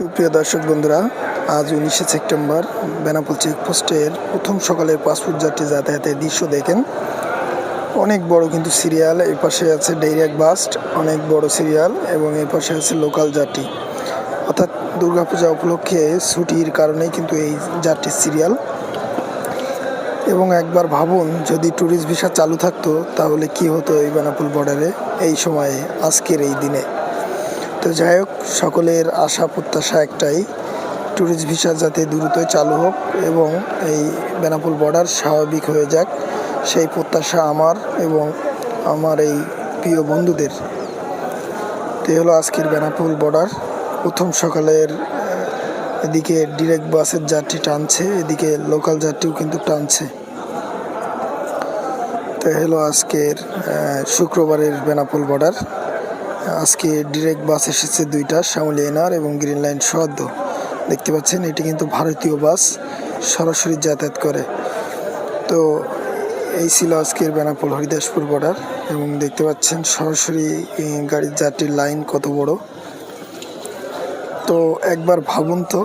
সুপ্রিয় দর্শক বন্ধুরা, আজ উনিশে সেপ্টেম্বর বেনাপোল চেকপোস্টের প্রথম সকালের পাসপোর্ট যাত্রী যাতায়াতের দৃশ্য দেখেন। অনেক বড় কিন্তু সিরিয়াল এই পাশে আছে ডাইরেক্ট বাস্ট অনেক বড় সিরিয়াল এবং এই পাশে আছে লোকাল যাত্রী। অর্থাৎ দুর্গাপূজা উপলক্ষে ছুটির কারণেই কিন্তু এই যাত্রীর সিরিয়াল। এবং একবার ভাবুন, যদি ট্যুরিস্ট ভিসা চালু থাকতো, তাহলে কি হতো এই বেনাপোল বর্ডারে এই সময়ে, আজকের এই দিনে। তো যাই হোক, সকলের আশা, প্রত্যাশা একটাই ট্যুরিস্ট ভিসা যাতে দ্রুতই চালু হোক এবং এই বেনাপোল বর্ডার স্বাভাবিক হয়ে যাক, সেই প্রত্যাশা আমার এবং আমার এই প্রিয় বন্ধুদের। তো হলো আজকের বেনাপোল বর্ডার প্রথম সকালের এদিকে ডিরেক্ট বাসের যাত্রী টানছে, এদিকে লোকাল যাত্রীও কিন্তু টানছে। তো হলো আজকের শুক্রবারের বেনাপোল বর্ডার আজকে ডিরেক্ট বাস এসেছে দুইটা, শ্যামলী এনার এবং গ্রিন লাইন সদ্য দেখতে পাচ্ছেন, এটি কিন্তু ভারতীয় বাস সরাসরি যাতায়াত করে। তো এই ছিল আজকের বেনাপোল হরিদাসপুর বর্ডার এবং দেখতে পাচ্ছেন সরাসরি গাড়ির যাত্রীর লাইন কত বড়। তো একবার ভাবুন তো,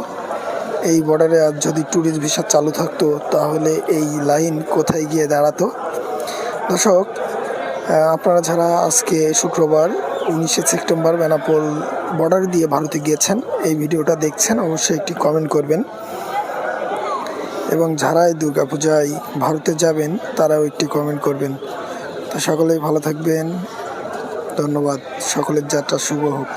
এই বর্ডারে আজ যদি ট্যুরিস্ট ভিসা চালু থাকতো, তাহলে এই লাইন কোথায় গিয়ে দাঁড়াতো? দর্শক আপনারা যারা আজকে শুক্রবার উনিশে সেপ্টেম্বর বেনাপোল বর্ডার দিয়ে ভারতে গিয়েছেন। এই ভিডিওটা দেখছেন, অবশ্যই একটি কমেন্ট করবেন। এবং যারা এই দুর্গাপূজায় ভারতে যাবেন, তারাও একটি কমেন্ট করবেন। তো সকলেই ভালো থাকবেন। ধন্যবাদ। সকলের যাত্রা শুভ হোক।